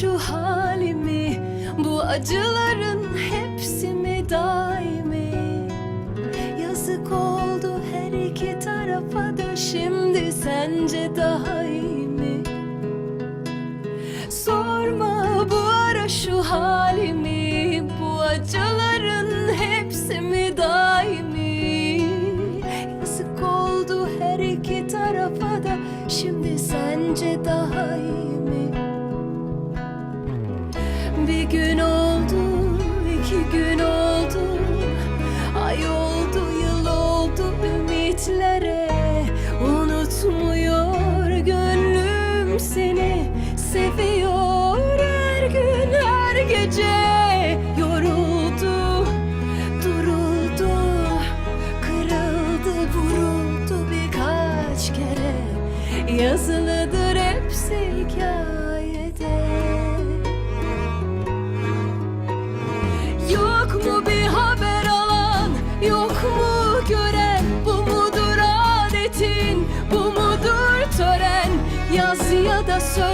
şu halimi Bu acıların hepsi mi daimi. Yazık oldu her iki tarafa da Şimdi sence daha iyi mi? Sorma bu ara şu halimi. Bir gün oldu, iki gün oldu. Ay oldu, yıl oldu ümitlere. Unutmuyor gönlüm seni Seviyor her gün, her gece. Yoruldu, duruldu Kırıldı, vuruldu birkaç kere. Yazılıdır hepsi hikayede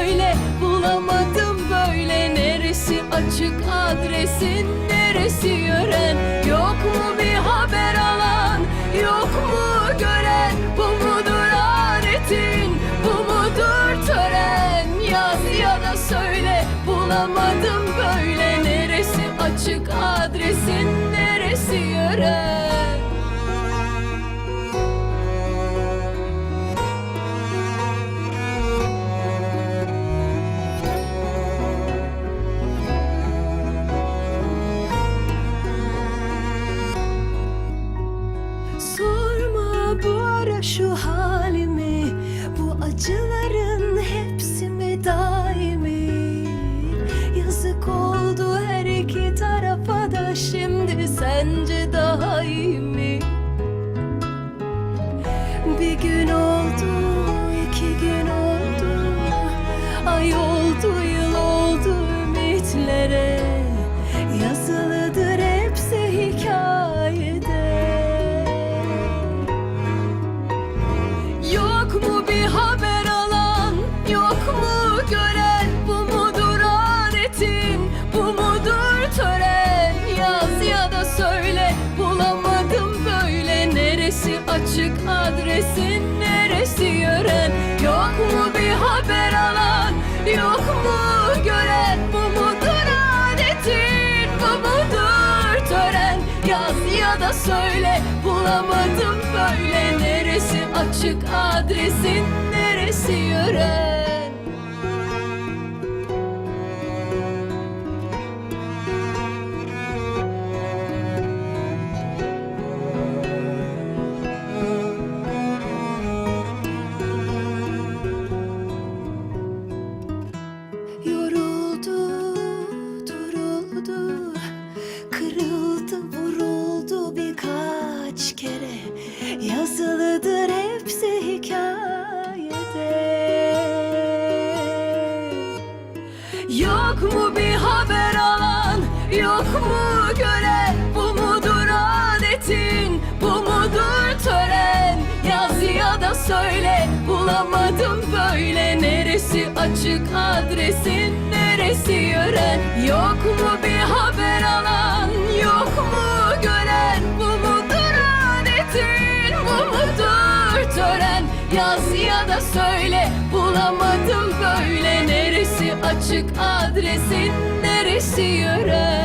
söyle, bulamadım böyle. Neresi açık adresin, neresi yören Yok mu bir haber alan, yok mu gören? Bu mudur adetin, bu mudur tören? Yaz ya da söyle, bulamadım böyle. Neresi açık adresin, neresi yören adresin, neresi yören? Yok mu bir haber alan, yok mu gören? Bu mudur adetin, bu mudur tören? Yaz ya da söyle, bulamadım böyle. Neresi açık adresin, neresi yören yok mu gören Bu mudur adetin, bu mudur tören? Yaz ya da söyle, bulamadım böyle. Neresi açık adresin, neresi yören Yok mu bir haber alan, yok mu gören? Bu mudur adetin, bu mudur tören? Yaz ya da söyle, bulamadım böyle. Neresi açık adresin, neresi yören